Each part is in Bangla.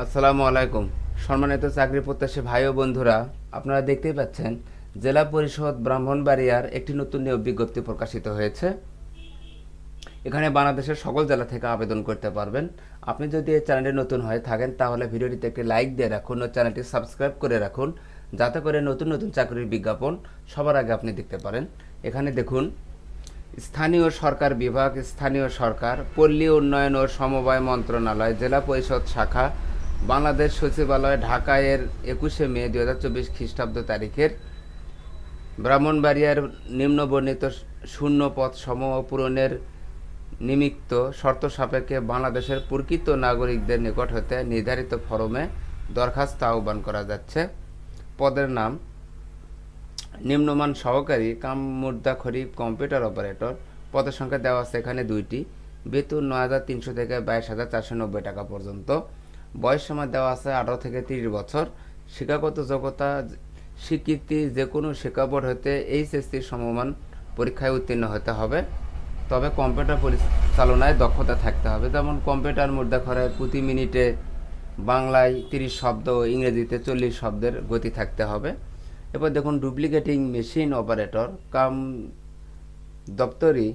আসসালামু আলাইকুম। সম্মানিত চাকরি প্রত্যাশী ভাই ও বন্ধুরা, আপনারা দেখতেই পাচ্ছেন, জেলা পরিষদ ব্রাহ্মণবাড়িয়ার একটি নতুন নিয়োগ বিজ্ঞপ্তি প্রকাশিত হয়েছে। এখানে বাংলাদেশের সকল জেলা থেকে আবেদন করতে পারবেন। আপনি যদি এই চ্যানেলে নতুন হয়ে থাকেন, তাহলে ভিডিওটিতে একটি লাইক দিয়ে রাখুন ও চ্যানেলটি সাবস্ক্রাইব করে রাখুন, যাতে করে নতুন নতুন চাকরির বিজ্ঞাপন সবার আগে আপনি দেখতে পারেন। এখানে দেখুন, স্থানীয় সরকার বিভাগ, স্থানীয় সরকার, পল্লী উন্নয়ন ও সমবায় মন্ত্রণালয়, জেলা পরিষদ শাখা বাংলাদেশ সচিবালয় ঢাকা এর একুশে মে দু হাজার চব্বিশ খ্রিস্টাব্দ তারিখের ব্রাহ্মণবাড়িয়ার নিম্নবর্ণিত শূন্য পদ সমূহ পূরণের নিমিত্ত শর্ত সাপেক্ষে বাংলাদেশের প্রকৃত নাগরিকদের নিকট হতে নির্ধারিত ফরমে দরখাস্ত আহ্বান করা যাচ্ছে। পদের নাম, নিম্নমান সহকারী কাম মুদ্রা খরিফ কম্পিউটার অপারেটর। পদের সংখ্যা দেওয়া আছে এখানে দুইটি। বেতন নয় হাজার তিনশো থেকে বাইশ হাজার চারশো নব্বই টাকা পর্যন্ত। বয়স সীমা দেওয়া আছে আঠারো থেকে তিরিশ বছর। শিক্ষাগত যোগ্যতা, স্বীকৃতি যে কোনো শিক্ষা বোর্ড হতে এইচএসসি সমমান পরীক্ষায় উত্তীর্ণ হতে হবে। তবে কম্পিউটার পরিচালনায় দক্ষতা থাকতে হবে। যেমন কম্পিউটার মুদ্রা খরায় প্রতি মিনিটে বাংলায় তিরিশ শব্দ ইংরেজিতে চল্লিশ শব্দের গতি থাকতে হবে। এবার দেখুন ডুপ্লিকেটিং মেশিন অপারেটর, কাম দপ্তরি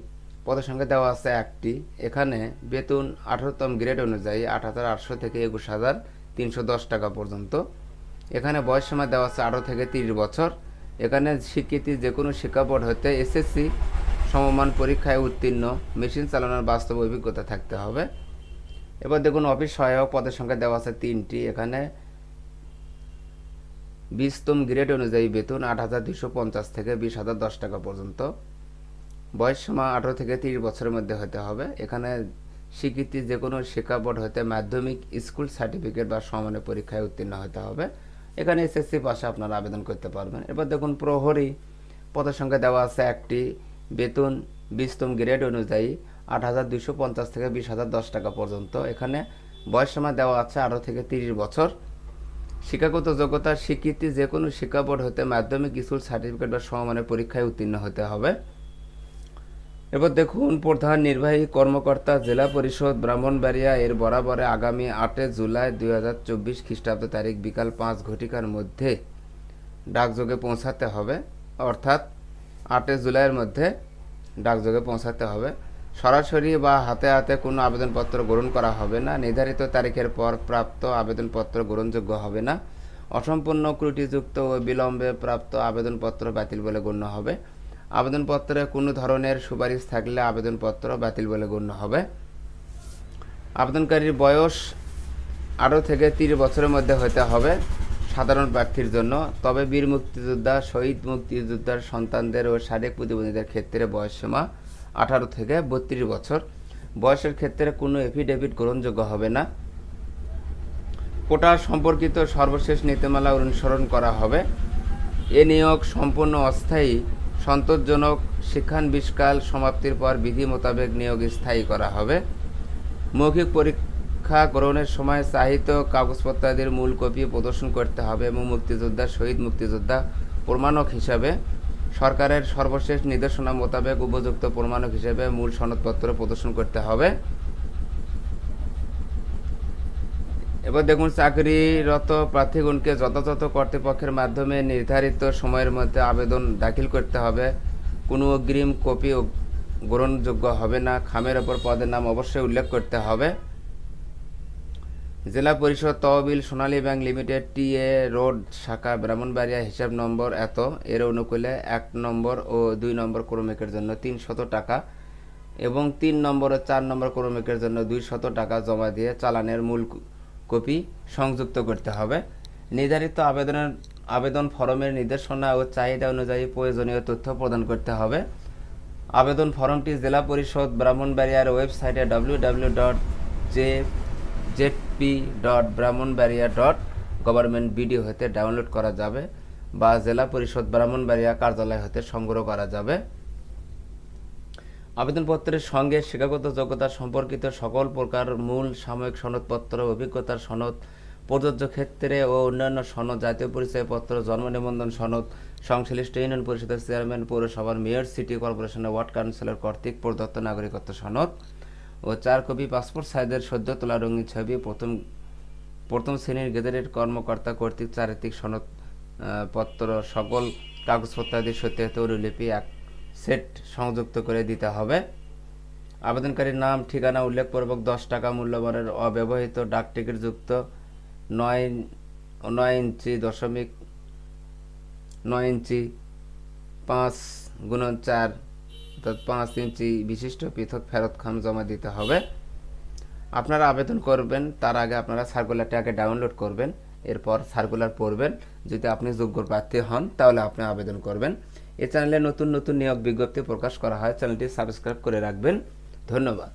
পদের সংখ্যা দেওয়া আছে একটি। এখানে বেতন আঠারোতম গ্রেড অনুযায়ী আট হাজার আটশো থেকে একুশ হাজার তিনশো দশ টাকা পর্যন্ত। এখানে বয়স সীমা দেওয়া আছে আঠারো থেকে তিরিশ বছর। এখানে স্বীকৃতি যে কোনো শিক্ষা বোর্ড হতে এসএসসি, সমমান পরীক্ষায় উত্তীর্ণ, মেশিন চালানোর বাস্তব অভিজ্ঞতা থাকতে হবে। এবার দেখুন অফিস সহায়ক পদের সংখ্যা দেওয়া আছে তিনটি। এখানে বিশতম গ্রেড অনুযায়ী বেতন আট হাজার দুশো পঞ্চাশ থেকে বিশ হাজার দশ টাকা পর্যন্ত। বয়স সীমা আঠারো থেকে তিরিশ বছরের মধ্যে হতে হবে। এখানে স্বীকৃতি যে কোনো শিক্ষা বোর্ড হতে মাধ্যমিক স্কুল সার্টিফিকেট বা সমানের পরীক্ষায় উত্তীর্ণ হতে হবে। এখানে এসএসসি পাশে আপনারা আবেদন করতে পারবেন। এবার দেখুন প্রহরী পদের সংখ্যা দেওয়া আছে একটি, বেতন বিশতম গ্রেড অনুযায়ী আট হাজার দুশো পঞ্চাশ থেকে বিশ হাজার দশ টাকা পর্যন্ত। এখানে বয়স সীমা দেওয়া আছে আঠারো থেকে তিরিশ বছর। শিক্ষাগত যোগ্যতা, স্বীকৃতি যে কোনো শিক্ষা বোর্ড হতে মাধ্যমিক স্কুল সার্টিফিকেট বা সমমানের পরীক্ষায় উত্তীর্ণ হতে হবে। এবার দেখুন, প্রধান নির্বাহী কর্মকর্তা জেলা পরিষদ ব্রাহ্মণবাড়িয়া এর বরাবরে আগামী আটে জুলাই দুই হাজার চব্বিশ খ্রিস্টাব্দ তারিখ বিকাল পাঁচ ঘটিকার মধ্যে ডাকযোগে পৌঁছাতে হবে। অর্থাৎ আটে জুলাইয়ের মধ্যে ডাকযোগে পৌঁছাতে হবে। সরাসরি বা হাতে হাতে কোনো আবেদনপত্র গ্রহণ করা হবে না। নির্ধারিত তারিখের পর প্রাপ্ত আবেদনপত্র গ্রহণযোগ্য হবে না। অসম্পূর্ণ ত্রুটিযুক্ত ও বিলম্বে প্রাপ্ত আবেদনপত্র বাতিল বলে গণ্য হবে। আবেদনপত্রে কোনো ধরনের সুপারিশ থাকলে আবেদনপত্র বাতিল বলে গণ্য হবে। আবেদনকারীর বয়স আঠারো থেকে তিরিশ বছরের মধ্যে হতে হবে সাধারণ প্রার্থীর জন্য। তবে বীর মুক্তিযোদ্ধা, শহীদ মুক্তিযোদ্ধার সন্তানদের ও শারীরিক প্রতিবন্ধীদের ক্ষেত্রে বয়সসীমা আঠারো থেকে বত্রিশ বছর। বয়সের ক্ষেত্রে কোনো এফিডেভিট গ্রহণযোগ্য হবে না। কোটা সম্পর্কিত সর্বশেষ নীতিমালা অনুসরণ করা হবে। এ নিয়োগ সম্পূর্ণ অস্থায়ী সন্তোষজনক শিক্ষানবিষ্কাল সমাপ্তির পর বিধি মোতাবেক নিয়োগ স্থায়ী করা হবে। মৌখিক পরীক্ষা গ্রহণের সময় চাহিত কাগজপত্রাদির মূল কপি প্রদর্শন করতে হবে এবং মুক্তিযোদ্ধা, শহীদ মুক্তিযোদ্ধা প্রমাণক হিসাবে। সরকারের সর্বশেষ নির্দেশনা মোতাবেক উপযুক্ত প্রমাণক হিসেবে মূল সনদপত্র প্রদর্শন করতে হবে। এবার দেখুন, চাকরিরত প্রার্থীগণকে যথাযথ কর্তৃপক্ষের মাধ্যমে নির্ধারিত সময়ের মধ্যে আবেদন দাখিল করতে হবে। কোনো অগ্রিম কপি গ্রহণযোগ্য হবে না। খামের ওপর পদের নাম অবশ্যই উল্লেখ করতে হবে। জেলা পরিষদ তহবিল Sonali bank limited T A road শাখা, ব্রাহ্মণবাড়িয়া হিসাব নম্বর এত। এর অনুকূলে এক নম্বর ও দুই নম্বর ক্রমিকের জন্য তিন শত টাকা এবং তিন নম্বর ও চার নম্বর ক্রমিকের জন্য দুই শত টাকা জমা দিয়ে চালানের মূল কপি সংযুক্ত করতে হবে। নির্ধারিত আবেদনের, আবেদন ফরমের নির্দেশনা ও চাহিদা অনুযায়ী প্রয়োজনীয় তথ্য প্রদান করতে হবে। আবেদন ফর্মটি জেলা পরিষদ ব্রাহ্মণবাড়িয়ার ওয়েবসাইটে W W dot J ZP dot Brahmanbaria dot government BD হতে ডাউনলোড করা যাবে বা জেলা পরিষদ ব্রাহ্মণবাড়িয়া কার্যালয় হতে সংগ্রহ করা যাবে। আবেদনপত্রের সঙ্গে শিক্ষাগত যোগ্যতা সম্পর্কিত সকল প্রকার মূল সাময়িক সনদপত্র, অভিজ্ঞতার সনদ, প্রযোজ্য ক্ষেত্রে ও অন্যান্য সনদ, জাতীয় পরিচয়পত্র, জন্ম নিবন্ধন সনদ, সংশ্লিষ্ট ইউনিয়ন পরিষদের চেয়ারম্যান, পৌরসভার মেয়র, সিটি কর্পোরেশনের ওয়ার্ড কাউন্সিলর কর্তৃক প্রদত্ত নাগরিকত্ব সনদ ও চার কপি পাসপোর্ট সাইজের সদ্য তোলা রঙিন ছবি, প্রথম প্রথম শ্রেণির গেজেটেড কর্মকর্তা কর্তৃক চারিত্রিক সনদ পত্র, সকল কাগজপত্রাদি সত্যায়িত অনুলিপি এক সেট সংযুক্ত করে দিতে হবে। আবেদনকারীর নাম, ঠিকানা, উল্লেখপূর্বক দশ টাকা মূল্যবানের অব্যবহৃত ডাক টিকিট যুক্ত নয় নয় ইঞ্চি দশমিক নয় ইঞ্চি পাঁচ গুণন চার অর্থাৎ পাঁচ ইঞ্চি বিশিষ্ট পৃথক ফেরত খাম জমা দিতে হবে। আপনারা আবেদন করবেন, তার আগে আপনারা সার্কুলারটি আগে ডাউনলোড করবেন, এরপর সার্কুলার পড়বেন। যদি আপনি যোগ্য প্রার্থী হন, তাহলে আপনি আবেদন করবেন। এই চ্যানেলে নতুন নতুন নিয়োগ বিজ্ঞপ্তি প্রকাশ করা হয় চ্যানেলটি সাবস্ক্রাইব করে রাখবেন। ধন্যবাদ।